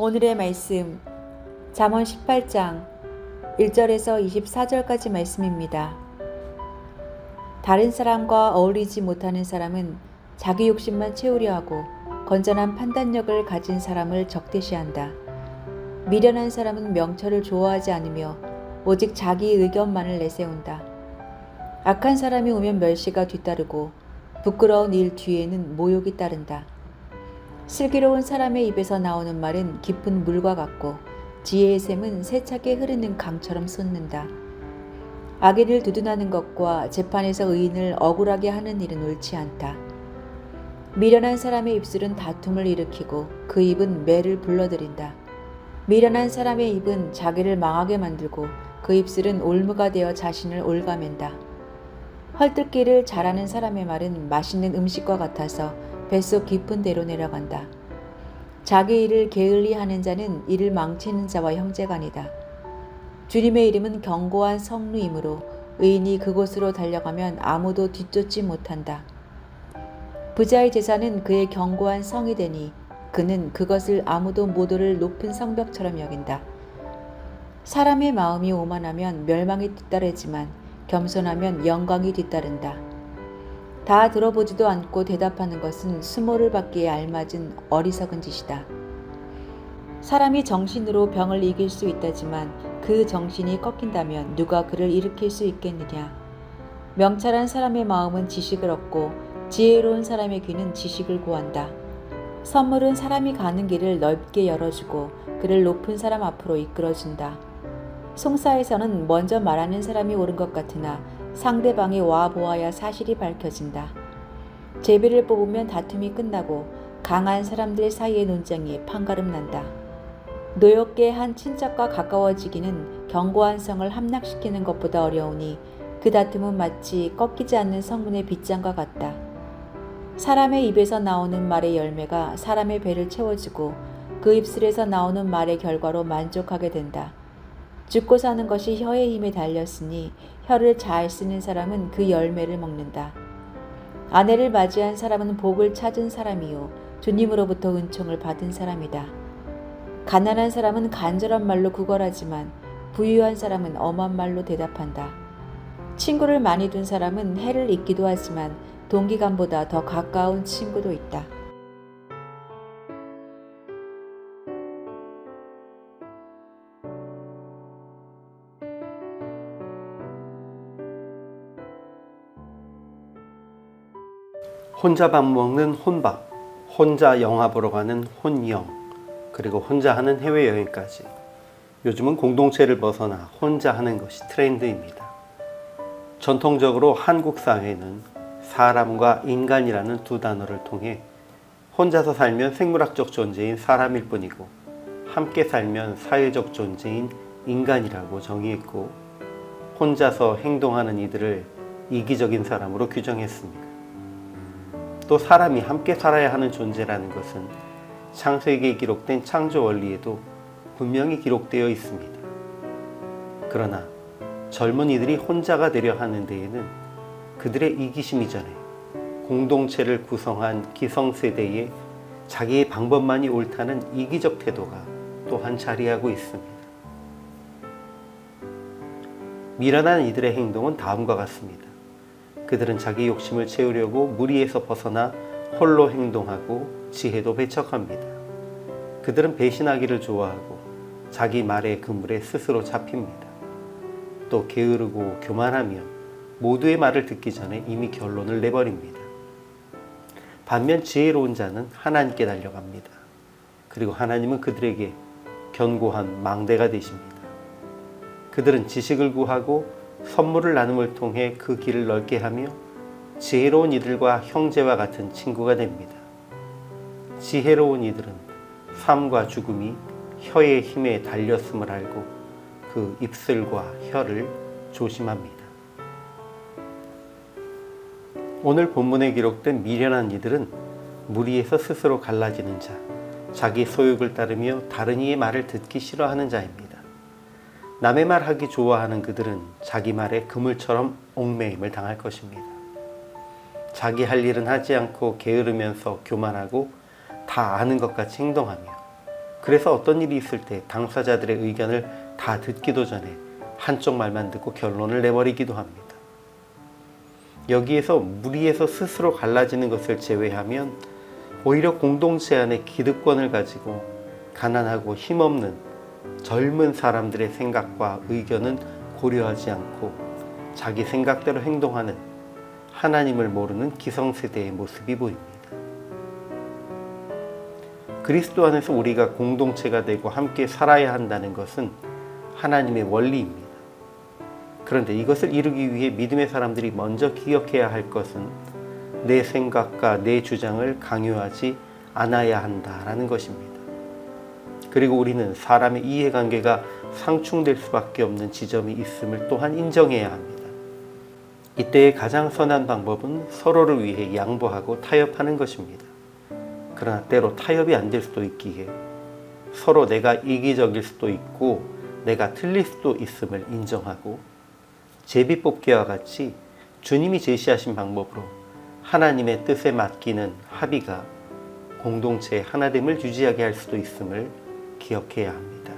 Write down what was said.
오늘의 말씀 잠언 18장 1절에서 24절까지 말씀입니다. 다른 사람과 어울리지 못하는 사람은 자기 욕심만 채우려 하고 건전한 판단력을 가진 사람을 적대시한다. 미련한 사람은 명철을 좋아하지 않으며 오직 자기 의견만을 내세운다. 악한 사람이 오면 멸시가 뒤따르고 부끄러운 일 뒤에는 모욕이 따른다. 슬기로운 사람의 입에서 나오는 말은 깊은 물과 같고 지혜의 샘은 세차게 흐르는 강처럼 쏟는다. 악인을 두둔하는 것과 재판에서 의인을 억울하게 하는 일은 옳지 않다. 미련한 사람의 입술은 다툼을 일으키고 그 입은 매를 불러들인다. 미련한 사람의 입은 자기를 망하게 만들고 그 입술은 올무가 되어 자신을 올가맨다. 헐뜯기를 잘하는 사람의 말은 맛있는 음식과 같아서 뱃속 깊은 데로 내려간다. 자기 일을 게을리 하는 자는 이를 망치는 자와 형제간이다. 주님의 이름은 견고한 성루이므로 의인이 그곳으로 달려가면 아무도 뒤쫓지 못한다. 부자의 재산은 그의 견고한 성이 되니 그는 그것을 아무도 못 오를 높은 성벽처럼 여긴다. 사람의 마음이 오만하면 멸망이 뒤따르지만 겸손하면 영광이 뒤따른다. 다 들어보지도 않고 대답하는 것은 수모를 받기에 알맞은 어리석은 짓이다. 사람이 정신으로 병을 이길 수 있다지만 그 정신이 꺾인다면 누가 그를 일으킬 수 있겠느냐. 명찰한 사람의 마음은 지식을 얻고 지혜로운 사람의 귀는 지식을 구한다. 선물은 사람이 가는 길을 넓게 열어주고 그를 높은 사람 앞으로 이끌어준다. 송사에서는 먼저 말하는 사람이 옳은 것 같으나 상대방이 와 보아야 사실이 밝혀진다. 제비를 뽑으면 다툼이 끝나고 강한 사람들 사이의 논쟁이 판가름 난다. 노엽게 한 친척과 가까워지기는 견고한 성을 함락시키는 것보다 어려우니 그 다툼은 마치 꺾이지 않는 성문의 빗장과 같다. 사람의 입에서 나오는 말의 열매가 사람의 배를 채워주고 그 입술에서 나오는 말의 결과로 만족하게 된다. 죽고 사는 것이 혀의 힘에 달렸으니 혀를 잘 쓰는 사람은 그 열매를 먹는다. 아내를 맞이한 사람은 복을 찾은 사람이요 주님으로부터 은총을 받은 사람이다. 가난한 사람은 간절한 말로 구걸하지만 부유한 사람은 엄한 말로 대답한다. 친구를 많이 둔 사람은 해를 잊기도 하지만 동기간보다 더 가까운 친구도 있다. 혼자 밥 먹는 혼밥, 혼자 영화 보러 가는 혼영, 그리고 혼자 하는 해외여행까지. 요즘은 공동체를 벗어나 혼자 하는 것이 트렌드입니다. 전통적으로 한국 사회는 사람과 인간이라는 두 단어를 통해 혼자서 살면 생물학적 존재인 사람일 뿐이고 함께 살면 사회적 존재인 인간이라고 정의했고 혼자서 행동하는 이들을 이기적인 사람으로 규정했습니다. 또 사람이 함께 살아야 하는 존재라는 것은 창세기에 기록된 창조 원리에도 분명히 기록되어 있습니다. 그러나 젊은이들이 혼자가 되려 하는 데에는 그들의 이기심 이 전에 공동체를 구성한 기성세대의 자기의 방법만이 옳다는 이기적 태도가 또한 자리하고 있습니다. 미련한 이들의 행동은 다음과 같습니다. 그들은 자기 욕심을 채우려고 무리에서 벗어나 홀로 행동하고 지혜도 배척합니다. 그들은 배신하기를 좋아하고 자기 말의 그물에 스스로 잡힙니다. 또 게으르고 교만하며 모두의 말을 듣기 전에 이미 결론을 내버립니다. 반면 지혜로운 자는 하나님께 달려갑니다. 그리고 하나님은 그들에게 견고한 망대가 되십니다. 그들은 지식을 구하고 선물을 나눔을 통해 그 길을 넓게 하며 지혜로운 이들과 형제와 같은 친구가 됩니다. 지혜로운 이들은 삶과 죽음이 혀의 힘에 달렸음을 알고 그 입술과 혀를 조심합니다. 오늘 본문에 기록된 미련한 이들은 무리에서 스스로 갈라지는 자, 자기 소욕을 따르며 다른 이의 말을 듣기 싫어하는 자입니다. 남의 말 하기 좋아하는 그들은 자기 말에 그물처럼 얽매임을 당할 것입니다. 자기 할 일은 하지 않고 게으르면서 교만하고 다 아는 것 같이 행동하며 그래서 어떤 일이 있을 때 당사자들의 의견을 다 듣기도 전에 한쪽 말만 듣고 결론을 내버리기도 합니다. 여기에서 무리에서 스스로 갈라지는 것을 제외하면 오히려 공동체 안에 기득권을 가지고 가난하고 힘없는 젊은 사람들의 생각과 의견은 고려하지 않고 자기 생각대로 행동하는 하나님을 모르는 기성세대의 모습이 보입니다. 그리스도 안에서 우리가 공동체가 되고 함께 살아야 한다는 것은 하나님의 원리입니다. 그런데 이것을 이루기 위해 믿음의 사람들이 먼저 기억해야 할 것은 내 생각과 내 주장을 강요하지 않아야 한다라는 것입니다. 그리고 우리는 사람의 이해관계가 상충될 수밖에 없는 지점이 있음을 또한 인정해야 합니다. 이때의 가장 선한 방법은 서로를 위해 양보하고 타협하는 것입니다. 그러나 때로 타협이 안 될 수도 있기에 서로 내가 이기적일 수도 있고 내가 틀릴 수도 있음을 인정하고 제비뽑기와 같이 주님이 제시하신 방법으로 하나님의 뜻에 맡기는 합의가 공동체의 하나됨을 유지하게 할 수도 있음을 기억해야 합니다.